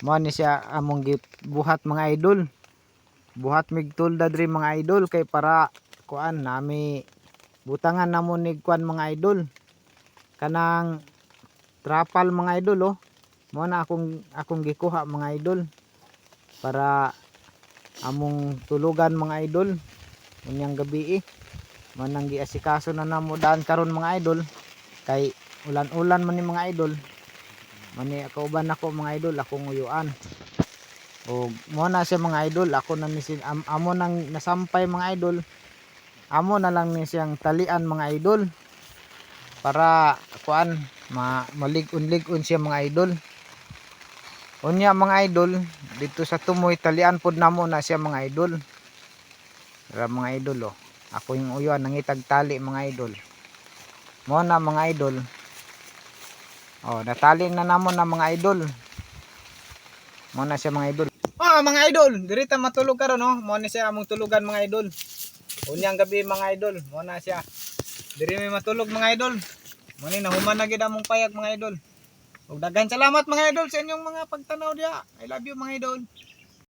mo ni siya among git- buhat mga idol. Buhat mig tulda diri mga idol kay para kuan nami butangan namo nig kuan mga idol. Kanang trapal mga idol oh. Mo na akong akong gikuha mga idol para among tulugan mga idol. Unyang gabi eh. Manang giasikaso na namo daan karon mga idol. Kay ulan-ulan man ni mga idol mani kauban ako mga idol? Akong uyuan o mo na siya mga idol. Ako na ni am, amo nang nasampay mga idol. Amo na lang ni siyang talian mga idol. Para kuan ma malig-un-lig-un siya mga idol. Unya mga idol dito sa tumoy talian pod namo na siya mga idol. Para mga idol oh. Ako yung uyuan nangitag tali mga idol. Mo na mga idol oh natali na namo na mga idol. Mo na siya mga idol. Oh mga idol diri ta matulog karon no? Mo na siya among tulugan mga idol. Unyang gabi mga idol mo na siya. Diri may matulog mga idol. Mo ni nahuman na gid among payag mga idol. Ug daghan salamat mga idol sa inyong mga pagtanaw diha. I love you mga idol